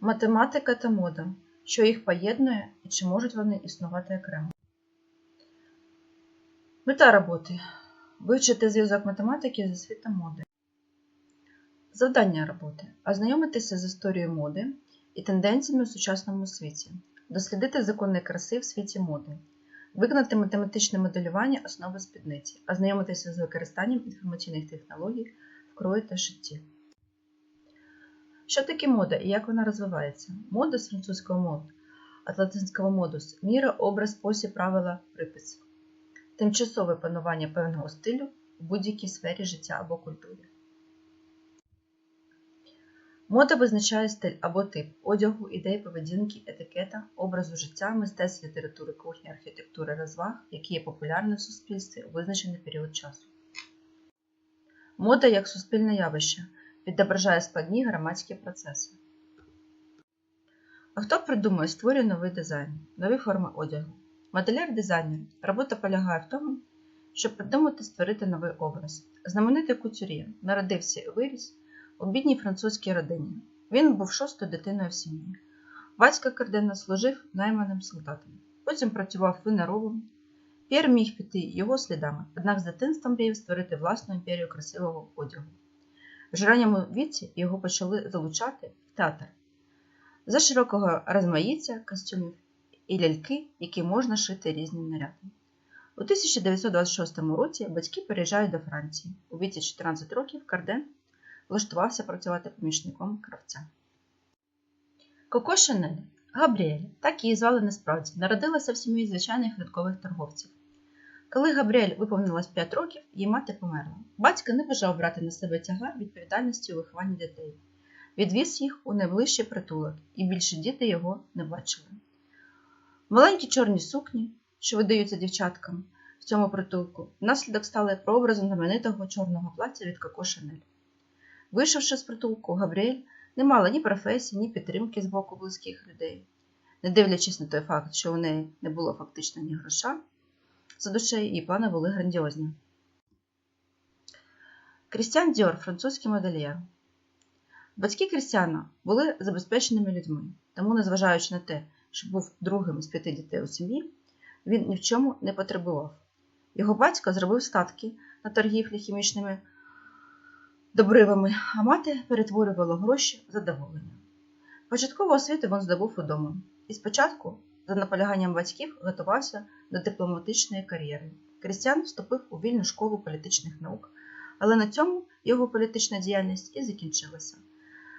Математика та мода. Що їх поєднує і чи можуть вони існувати окремо? Мета роботи. Вивчити зв'язок математики зі світом моди. Завдання роботи. Ознайомитися з історією моди і тенденціями у сучасному світі. Дослідити закони краси в світі моди. Виконати математичне моделювання основи спідниці. Ознайомитися з використанням інформаційних технологій в крої та шитті. Що таке мода і як вона розвивається? Мода з французького мод, від латинського модус міра, образ, спосіб, правила, припис. Тимчасове панування певного стилю у будь-якій сфері життя або культури. Мода визначає стиль або тип одягу, ідеї поведінки, етикета, образу життя, мистецтв, літератури, кухні, архітектури, розваг, які є популярні в суспільстві у визначений період часу. Мода як суспільне явище відображає складні громадські процеси. А хто придумує, створює новий дизайн, нові форми одягу? Моделяр-дизайнер. Робота полягає в тому, щоб придумати створити новий образ. Знаменитий кутюр'є народився і виріс у бідній французькій родині. Він був шостою дитиною в сім'ї. Батько Кардена служив найманим солдатом. Потім працював виноробом. П'єр міг піти його слідами, однак з дитинства мріяв створити власну імперію красивого одягу. В ранньому віці його почали залучати в театр за широкого розмаїття костюмів і ляльки, які можна шити різні наряди. У 1926 році батьки переїжджають до Франції. У віці 14 років Карден влаштувався працювати помічником кравця. Коко Шанель Габріель, так її звали насправді, народилася в сім'ї звичайних рядкових торговців. Коли Габріель виповнилось 5 років, її мати померла. Батько не бажав брати на себе тягар відповідальності у вихованні дітей. Відвіз їх у найближчий притулок, і більше діти його не бачили. Маленькі чорні сукні, що видаються дівчаткам в цьому притулку, внаслідок стали прообразом знаменитого чорного плаття від Коко Шанель. Вийшовши з притулку, Габріель не мала ні професії, ні підтримки з боку близьких людей. Не дивлячись на той факт, що у неї не було фактично ні гроша, за душею її плани були грандіозні. Крістіан Діор, французький модельєр. Батьки Крістіана були забезпеченими людьми, тому, незважаючи на те, що був другим з п'яти дітей у сім'ї, він ні в чому не потребував. Його батько зробив статки на торгівлі хімічними добривами, а мати перетворювала гроші задоволення. Початкову освіту він здобув удома і спочатку, за наполяганням батьків, готувався до дипломатичної кар'єри. Крістіан вступив у вільну школу політичних наук, але на цьому його політична діяльність і закінчилася.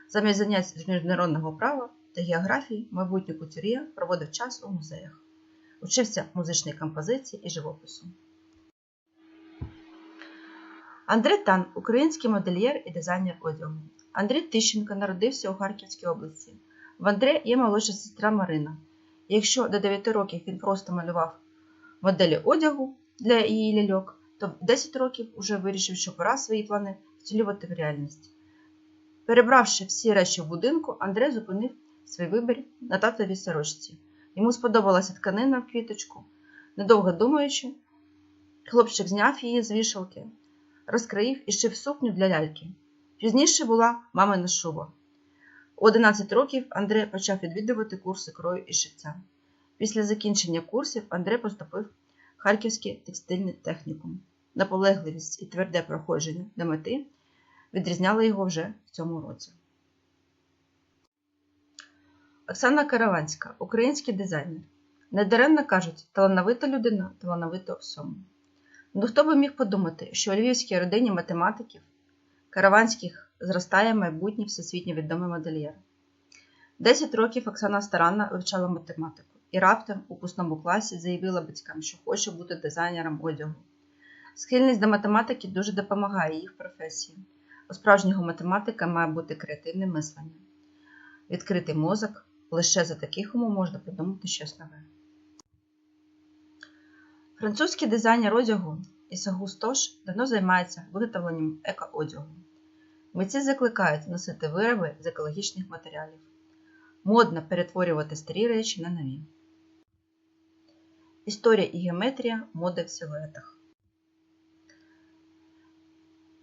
Замість занять з міжнародного права та географії майбутній кутюр'є проводив час у музеях, учився музичній композиції і живопису. Андрій Тан український модельєр і дизайнер одягу. Андрій Тищенко народився у Харківській області. В Андрія є молодша сестра Марина. Якщо до 9 років він просто малював моделі одягу для її ляльок, то в 10 років уже вирішив, що пора свої плани втілювати в реальність. Перебравши всі речі в будинку, Андрей зупинив свій вибір на татовій сорочці. Йому сподобалася тканина в квіточку. Недовго думаючи, хлопчик зняв її з вішалки, розкроїв і шив сукню для ляльки. Пізніше була мамина шуба. У 11 років Андрей почав відвідувати курси крою і шиття. Після закінчення курсів Андрей поступив в Харківський текстильний технікум. Наполегливість і тверде проходження до мети відрізняли його вже в цьому році. Оксана Караванська, український дизайнер. Недаремно кажуть, талановита людина, талановита всьому. Ну хто би міг подумати, що у львівській родині математиків Караванських зростає майбутній всесвітньо відомий модельєр. Десять років Оксана старанно вивчала математику і раптом у пусному класі заявила батькам, що хоче бути дизайнером одягу. Схильність до математики дуже допомагає їй в професії. У справжнього математика має бути креативне мислення. Відкритий мозок лише за таких умов можна придумати щось нове. Французький дизайнер одягу Ісагус Тош давно займається виготовленням еко-одягу. Митці закликають носити вироби з екологічних матеріалів. Модно перетворювати старі речі на нові. Історія і геометрія моди в силуетах.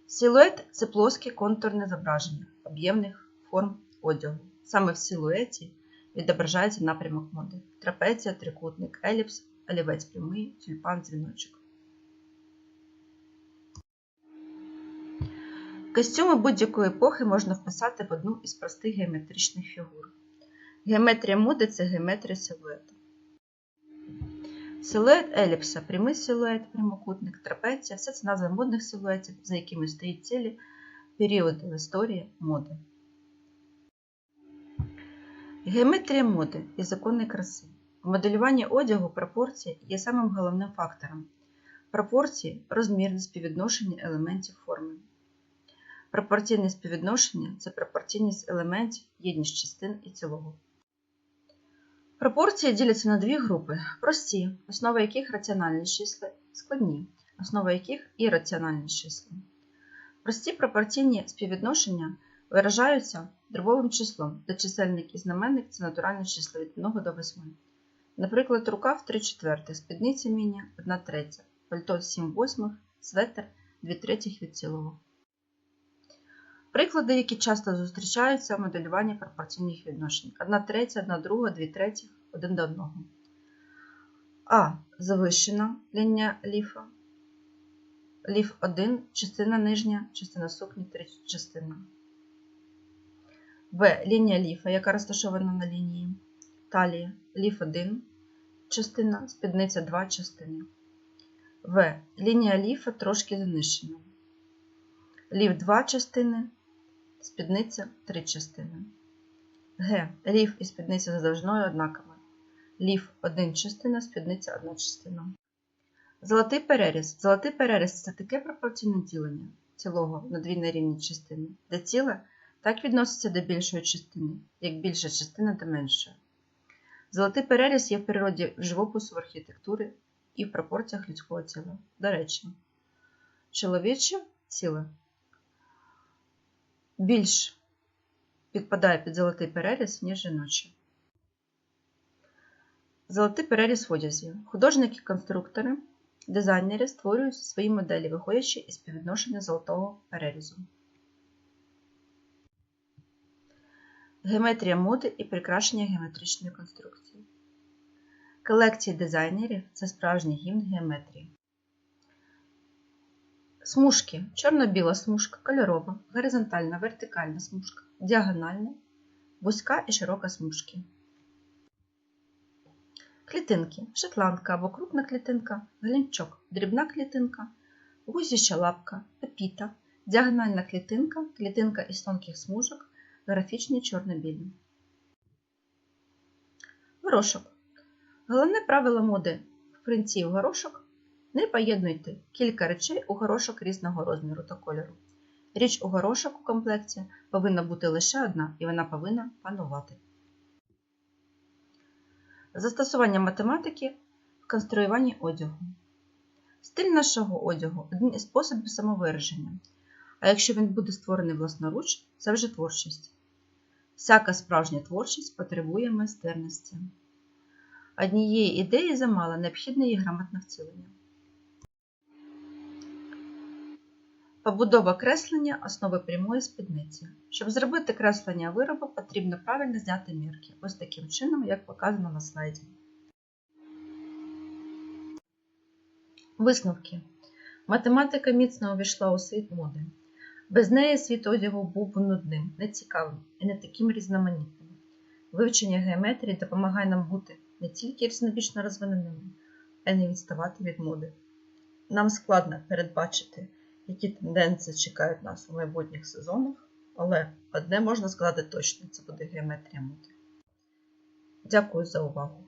Силует це плоске контурне зображення об'ємних форм одягу. Саме в силуеті відображається напрямок моди. Трапеція, трикутник, еліпс, олівець прямий, тюльпан, дзвіночок. Костюми будь-якої епохи можна вписати в одну із простих геометричних фігур. Геометрія моди це геометрія силуету. Силует еліпса, прямий силует, прямокутник, трапеція все це назви модних силуетів, за якими стоїть цілі періоди в історії моди. Геометрія моди і закони краси. В моделюванні одягу пропорції є самим головним фактором. Пропорції розмірне співвідношення елементів форми. Пропорційне співвідношення це пропорційність елементів, єдність частин і цілого. Пропорції діляться на дві групи: прості, основа яких раціональні числа, складні, основа яких ірраціональні числа. Прості пропорційні співвідношення виражаються дробовим числом, де чисельник і знаменник це натуральні числа від 1 до 8. Наприклад, рукав 3 четвертих, спідниця міні 1 третя, пальто 7 восьмих, светр 2 третіх від цілого. Приклади, які часто зустрічаються в моделюванні пропорційних відношень. 1 третя, 1 друга, 2 третіх, 1 до 1. А. Завищена лінія ліфа. Ліф 1, частина нижня, частина сукні, третя частина. В. Лінія ліфа, яка розташована на лінії. Талії. Ліф 1, частина, спідниця 2 частини. В. Лінія ліфа трошки занищена. Ліф 2 частини, спідниця 3 частини. Г. Ліф і спідниця за довжиною однакові. Ліф 1 частина, спідниця 1 частина. Золотий переріз. Золотий переріз це таке пропорційне ділення цілого на дві нерівні частини, де ціле так відноситься до більшої частини, як більша частина до меншої. Золотий переріз є в природі живопису в архітектурі і в пропорціях людського тіла. До речі, чоловіче ціле більш підпадає під золотий переріз, ніж жіночий. Золотий переріз в одязі. Художники-конструктори, дизайнери створюють свої моделі, виходячи із співвідношення золотого перерізу. Геометрія моди і прикрашення геометричної конструкції. Колекції дизайнерів це справжній гімн геометрії. Смужки. Чорно-біла смужка, кольорова, горизонтальна, вертикальна смужка, діагональна, вузька і широка смужки. Клітинки. Шотландка або крупна клітинка, глінчок, дрібна клітинка, гусяча лапка, пепіта, діагональна клітинка, клітинка із тонких смужок, графічні чорно-білі. Горошок. Головне правило моди в принці горошок не поєднуйте кілька речей у горошок різного розміру та кольору. Річ у горошок у комплекті повинна бути лише одна і вона повинна панувати. Застосування математики в конструюванні одягу. Стиль нашого одягу один із способів самовираження. А якщо він буде створений власноруч, це вже творчість. Всяка справжня творчість потребує майстерності. Однієї ідеї замало необхідне її грамотне вцілення. Побудова креслення основи прямої спідниці. Щоб зробити креслення виробу, потрібно правильно зняти мірки. Ось таким чином, як показано на слайді. Висновки. Математика міцно увійшла у світ моди. Без неї світ одягу був нудним, нецікавим і не таким різноманітним. Вивчення геометрії допомагає нам бути не тільки різнобічно розвиненими, а й не відставати від моди. Нам складно передбачити які тенденції чекають нас у майбутніх сезонах, але одне можна сказати точно це буде геометрія моди. Дякую за увагу!